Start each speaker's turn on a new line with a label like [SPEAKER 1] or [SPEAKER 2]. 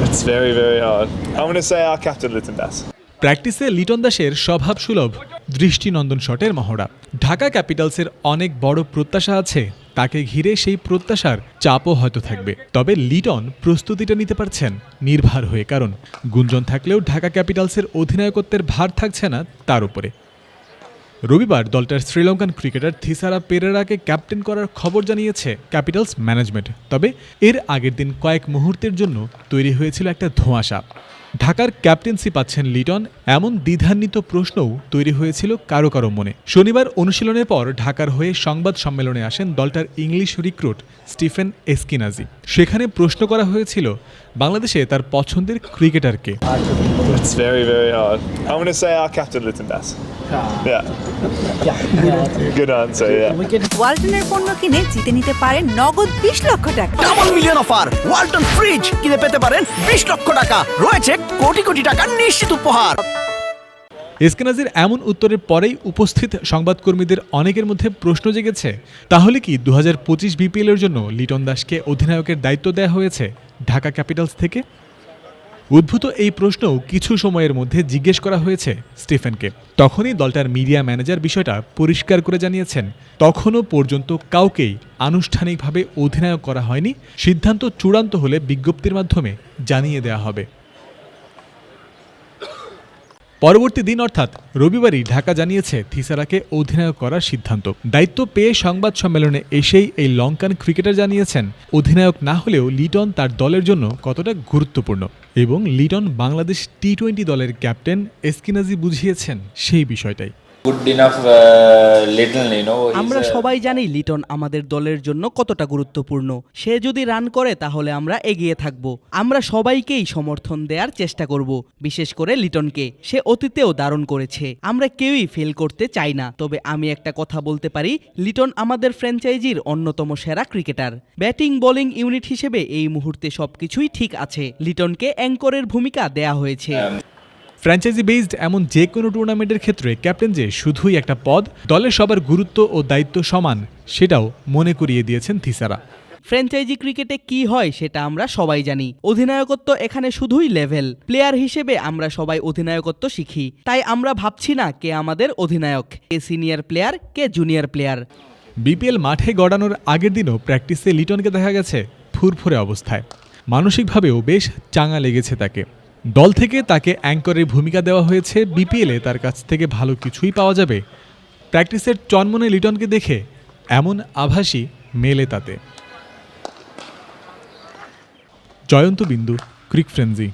[SPEAKER 1] It's very, very hard. I'm going to say our captain, Das.
[SPEAKER 2] প্র্যাকটিসে লিটন দাসের স্বভাব সুলভ দৃষ্টিনন্দন শটের মহড়া ঢাকা ক্যাপিটালসের অনেক বড় প্রত্যাশা আছে তাকে ঘিরে সেই প্রত্যাশার চাপও হয়তো থাকবে তবে লিটন প্রস্তুতিটা নিতে পারছেন নির্ভার হয়ে কারণ গুঞ্জন থাকলেও ঢাকা ক্যাপিটালসের অধিনায়কত্বের ভার থাকছে না তার উপরে রবিবার দলটার শ্রীলঙ্কান ক্রিকেটার থিসারা পেরেরাকে ক্যাপ্টেন করার খবর জানিয়েছে ক্যাপিটালস ম্যানেজমেন্ট। তবে এর আগের দিন কয়েক মুহূর্তের জন্য তৈরি হয়েছিল একটা ধোঁয়াশা। ঢাকার ক্যাপ্টেন্সি পাচ্ছেন লিটন এমন দ্বিধান্বিত প্রশ্নও তৈরি হয়েছিল কারও কারও মনে। শনিবার অনুশীলনের পর ঢাকার হয়ে সংবাদ সম্মেলনে আসেন দলটার ইংলিশ রিক্রুট স্টিফেন এসকিনাজি। সেখানে প্রশ্ন করা হয়েছিল বাংলাদেশে তার পছন্দের ক্রিকেটারকে.
[SPEAKER 3] ওয়ালটনের পণ্য কিনে জিতে নিতে পারেন নগদ বিশ লক্ষ টাকা।
[SPEAKER 4] Double million offer Walton fridge কিনে পেতে পারেন বিশ লক্ষ টাকা। রয়েছে কোটি কোটি টাকার নিশ্চিত উপহার।
[SPEAKER 2] এসকেনাজির এমন উত্তরের পরেই উপস্থিত সংবাদকর্মীদের অনেকের মধ্যে প্রশ্ন জেগেছে, তাহলে কি দু হাজার পঁচিশ বিপিএলের জন্য লিটন দাসকে অধিনায়কের দায়িত্ব দেওয়া হয়েছে ঢাকা ক্যাপিটালস থেকে? উদ্ভূত এই প্রশ্নও কিছু সময়ের মধ্যে জিজ্ঞেস করা হয়েছে স্টিফেনকে। তখনই দলটার মিডিয়া ম্যানেজার বিষয়টা পরিষ্কার করে জানিয়েছেন, তখনও পর্যন্ত কাউকেই আনুষ্ঠানিকভাবে অধিনায়ক করা হয়নি, সিদ্ধান্ত চূড়ান্ত হলে বিজ্ঞপ্তির মাধ্যমে জানিয়ে দেওয়া হবে। পরবর্তী দিন অর্থাৎ রবিবারই ঢাকা জানিয়েছে থিসারাকে অধিনায়ক করার সিদ্ধান্ত। দায়িত্ব পেয়ে সংবাদ সম্মেলনে এসেই এই লঙ্কান ক্রিকেটার জানিয়েছেন, অধিনায়ক না হলেও লিটন তার দলের জন্য কতটা গুরুত্বপূর্ণ এবং লিটন বাংলাদেশ টি টোয়েন্টি দলের ক্যাপ্টেন এসকিনাজি বুঝিয়েছেন সেই বিষয়টাই।
[SPEAKER 5] Uh,
[SPEAKER 6] আমরা সবাই জানি লিটন আমাদের দলের জন্য কতটা গুরুত্বপূর্ণ। সে যদি রান করে তাহলে আমরা এগিয়ে থাকব। আমরা সবাইকেই সমর্থন দেওয়ার চেষ্টা করব বিশেষ করে লিটনকে। সে অতীতেও দারুণ করেছে। আমরা কেউই ফেল করতে চাই না। তবে আমি একটা কথা বলতে পারি লিটন আমাদের ফ্র্যাঞ্চাইজির অন্যতম সেরা ক্রিকেটার ব্যাটিং বোলিং ইউনিট হিসেবে এই মুহূর্তে সবকিছুই ঠিক আছে। লিটনকে অ্যাঙ্করের ভূমিকা দেয়া হয়েছে।
[SPEAKER 2] ফ্র্যাঞ্চাইজি বেসড এমন যে কোনো টুর্নামেন্টের ক্ষেত্রে ক্যাপ্টেন যে শুধুই একটা পদ দলের সবার গুরুত্ব ও দায়িত্ব সমান সেটাও মনে করিয়ে দিয়েছেন থিসারা।
[SPEAKER 6] ফ্র্যাঞ্চাইজি ক্রিকেটে কি হয় সেটা আমরা সবাই জানি। অধিনায়কত্ব এখানে শুধুই লেভেল প্লেয়ার হিসেবে আমরা সবাই অধিনায়কত্ব শিখি। তাই আমরা ভাবছি না কে আমাদের অধিনায়ক কে সিনিয়র প্লেয়ার কে জুনিয়র প্লেয়ার
[SPEAKER 2] বিপিএল মাঠে গড়ানোর আগের দিনও প্র্যাকটিসে লিটনকে দেখা গেছে ফুরফুরে অবস্থায়। মানসিকভাবেও বেশ চাঙা লেগেছে তাকে। দল থেকে তাকে অ্যাঙ্করের ভূমিকা দেওয়া হয়েছে বিপিএলে, তার কাছ থেকে ভালো কিছুই পাওয়া যাবে। প্র্যাকটিসের চনমনে লিটনকে দেখে এমন আভাসই মেলে তাতে। জয়ন্ত বিন্দু, ক্রিক ফ্রেন্সি।